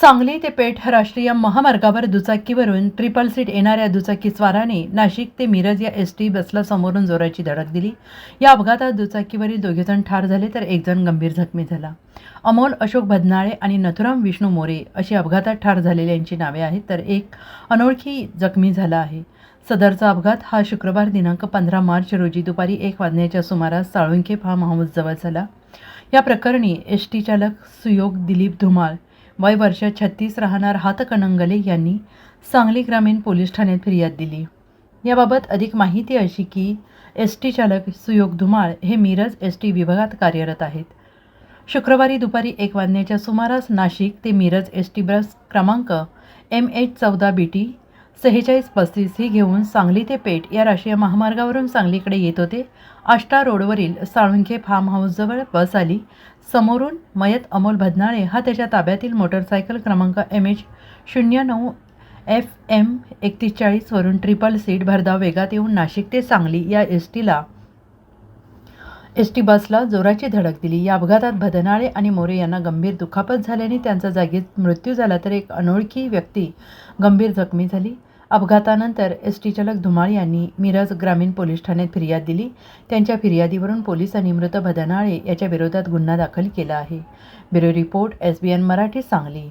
सांगली ते पेठ राष्ट्रीय महामार्गावर दुचाकीवरून ट्रिपल सीट येणाऱ्या दुचाकी स्वाराने नाशिक ते मिरज या एस टी बसला समोरून जोराची धडक दिली. या अपघातात दुचाकीवरील दोघेजण ठार झाले तर एक जण गंभीर जखमी झाला. अमोल अशोक भदनाळे आणि नथुराम विष्णू मोरे अशी अपघातात ठार झालेल्यांची नावे आहेत तर एक अनोळखी जखमी झाला आहे. सदरचा अपघात हा शुक्रवार दिनांक पंधरा मार्च रोजी दुपारी एक वाजण्याच्या सुमारास साळुंखे फार्म हाऊसजवळ झाला. या प्रकरणी एस टी चालक सुयोग दिलीप धुमाळ वय वर्ष छत्तीस राहणार हातकणंगले यांनी सांगली ग्रामीण पोलीस ठाण्यात फिर्याद दिली. याबाबत अधिक माहिती अशी की एस टी चालक सुयोग धुमाळ हे मिरज एस टी विभागात कार्यरत आहेत. शुक्रवारी दुपारी एक वाजण्याच्या सुमारास नाशिक ते मिरज एस टी बस क्रमांक एम एच चौदा बी टी सेहेचाळीस पस्तीस ही घेऊन सांगली ते पेठ या राष्ट्रीय महामार्गावरून सांगलीकडे येत होते. आष्टा रोडवरील साळुंखे फार्म हाऊसजवळ बस आली. समोरून मयत अमोल भदनाळे हा त्याच्या ताब्यातील मोटरसायकल क्रमांक एम एच शून्य नऊ एफ एम एकतीस चाळीसवरून ट्रिपल सीट भरधाव वेगात येऊन नाशिक ते सांगली या एस टीला एस टी बसला जोराची धडक दिली. या अपघातात भदनाळे आणि मोरे यांना गंभीर दुखापत झाल्याने त्यांचा जागीच मृत्यू झाला तर एक अनोळखी व्यक्ती गंभीर जखमी झाली. अपघातानंतर एस टी चालक धुमाळ यांनी मिरज ग्रामीण पोलीस ठाण्यात फिर्याद दिली. त्यांच्या फिर्यादीवरून पोलिसांनी मृत भदनाळे याच्या विरोधात गुन्हा दाखल केला आहे. Bureau report S B N Marathi Sangli.